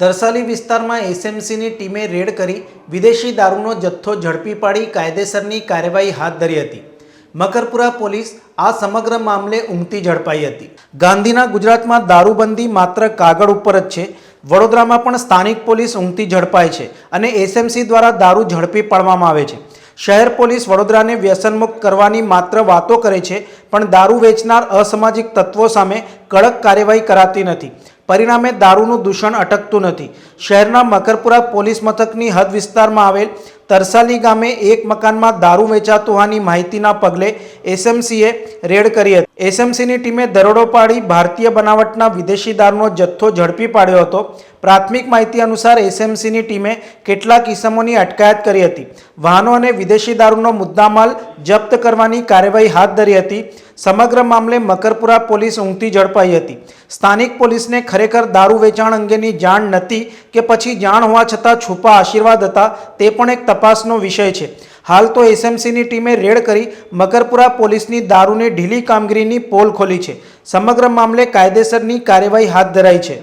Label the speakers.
Speaker 1: તરસાલી વિસ્તારમાં એસએમસીની ટીમે રેડ કરી વિદેશી દારૂનો જથ્થો ઝડપી પાડી કાયદેસરની કાર્યવાહી હાથ ધરી હતી. મકરપુરા પોલીસ આ સમગ્ર મામલે ઊંઘતી ઝડપાઈ હતી. ગાંધીના ગુજરાતમાં દારૂબંધી માત્ર કાગળ ઉપર જ છે. વડોદરામાં પણ સ્થાનિક પોલીસ ઉમટી ઝડપાય છે અને એસએમસી દ્વારા દારૂ ઝડપી પાડવામાં આવે છે. શહેર પોલીસ વડોદરાને વ્યસનમુક્ત કરવાની માત્ર વાતો કરે છે, પણ દારૂ વેચનાર અસામાજિક તત્વો સામે કડક કાર્યવાહી કરાતી નથી. પરિણામે દારૂનું દૂષણ અટકતું નથી. શહેરના મકરપુરા પોલીસ મથકની હદ વિસ્તારમાં આવેલ તરસાલી ગામે એક મકાનમાં દારૂ વેચાતું હોવાની માહિતીના પગલે એસએમસીએ રેડ કરી હતી. એસએમસીની ટીમે દરોડો પાડી ભારતીય બનાવટના વિદેશી દારૂનો જથ્થો ઝડપી પાડ્યો હતો. પ્રાથમિક માહિતી અનુસાર એસએમસીની ટીમે કેટલાક ઇસમોની અટકાયત કરી હતી. વાહનો અને વિદેશી દારૂનો મુદ્દામાલ જપ્ત કરવાની કાર્યવાહી હાથ ધરી હતી. સમગ્ર મામલે મકરપુરા પોલીસ ઊંઘતી ઝડપાઈ હતી. સ્થાનિક પોલીસને ખરેખર દારૂ વેચાણ અંગેની જાણ નથી કે પછી જાણ હોવા છતાં છુપા આશીર્વાદ હતા તે પણ એક તપાસનો વિષય છે. હાલ તો એસએમસીની ટીમે રેડ કરી મકરપુરા પોલીસની દારૂની ઢીલી કામગીરીની પોલ ખોલી છે. સમગ્ર મામલે કાયદેસરની કાર્યવાહી હાથ ધરાઈ છે.